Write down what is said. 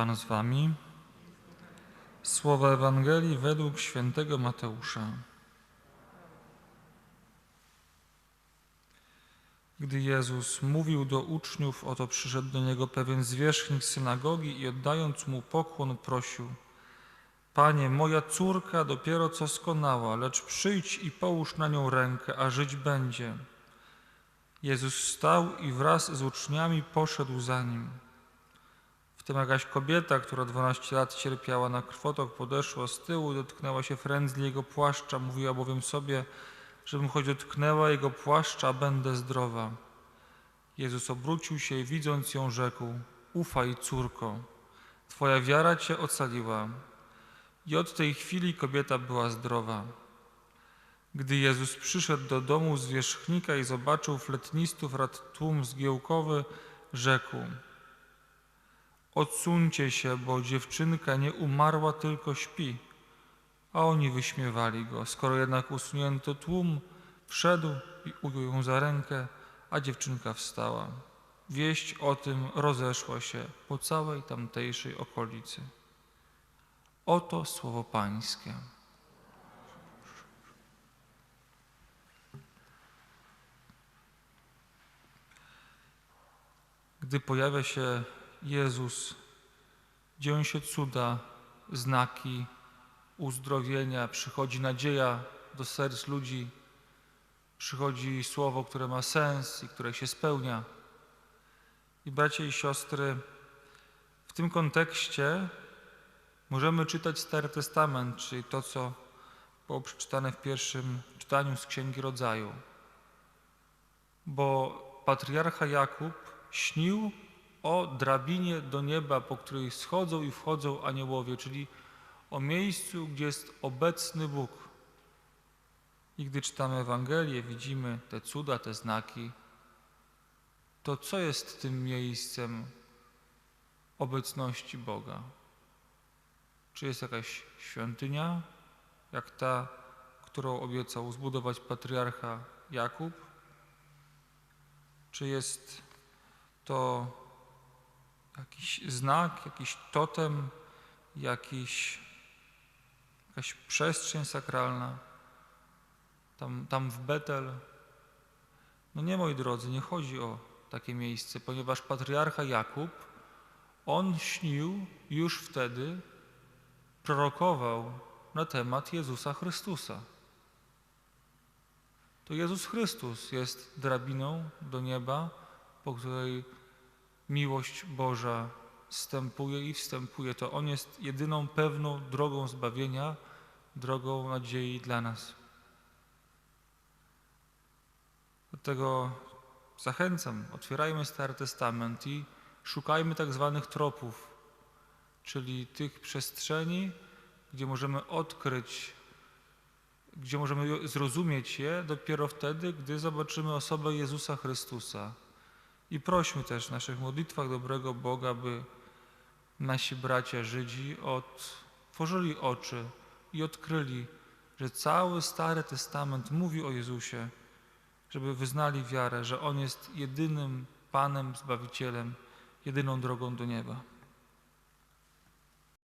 Pan z wami. Słowa Ewangelii według świętego Mateusza. Gdy Jezus mówił do uczniów, oto przyszedł do niego pewien zwierzchnik synagogi i oddając mu pokłon prosił Panie, moja córka dopiero co skonała, lecz przyjdź i połóż na nią rękę, a żyć będzie. Jezus wstał i wraz z uczniami poszedł za nim. Wtem jakaś kobieta, która 12 lat cierpiała na krwotok, podeszła z tyłu, dotknęła się frędzli jego płaszcza, mówiła bowiem sobie, żebym choć dotknęła jego płaszcza, będę zdrowa. Jezus obrócił się i widząc ją rzekł, ufaj córko, twoja wiara cię ocaliła. I od tej chwili kobieta była zdrowa. Gdy Jezus przyszedł do domu zwierzchnika i zobaczył fletnistów rad tłum zgiełkowy, rzekł Odsuńcie się, bo dziewczynka nie umarła, tylko śpi. A oni wyśmiewali go. Skoro jednak usunięto tłum, wszedł i ujął ją za rękę, a dziewczynka wstała. Wieść o tym rozeszła się po całej tamtejszej okolicy. Oto słowo Pańskie. Gdy pojawia się Jezus, dzieją się cuda, znaki uzdrowienia, przychodzi nadzieja do serc ludzi, przychodzi słowo, które ma sens i które się spełnia. I bracia i siostry, w tym kontekście możemy czytać Stary Testament, czyli to, co było przeczytane w pierwszym czytaniu z Księgi Rodzaju. Bo patriarcha Jakub śnił o drabinie do nieba, po której schodzą i wchodzą aniołowie, czyli o miejscu, gdzie jest obecny Bóg. I gdy czytamy Ewangelię, widzimy te cuda, te znaki, to co jest tym miejscem obecności Boga? Czy jest jakaś świątynia, jak ta, którą obiecał zbudować patriarcha Jakub? Czy jest to jakiś znak, jakiś totem, jakiś, jakaś przestrzeń sakralna, tam, tam w Betel. No nie, moi drodzy, nie chodzi o takie miejsce, ponieważ patriarcha Jakub, on śnił już wtedy, prorokował na temat Jezusa Chrystusa. To Jezus Chrystus jest drabiną do nieba, po której miłość Boża wstępuje i wstępuje. To On jest jedyną pewną drogą zbawienia, drogą nadziei dla nas. Dlatego zachęcam, otwierajmy Stary Testament i szukajmy tak zwanych tropów, czyli tych przestrzeni, gdzie możemy odkryć, gdzie możemy zrozumieć je dopiero wtedy, gdy zobaczymy osobę Jezusa Chrystusa. I prośmy też w naszych modlitwach dobrego Boga, by nasi bracia Żydzi otworzyli oczy i odkryli, że cały Stary Testament mówi o Jezusie, żeby wyznali wiarę, że On jest jedynym Panem, Zbawicielem, jedyną drogą do nieba.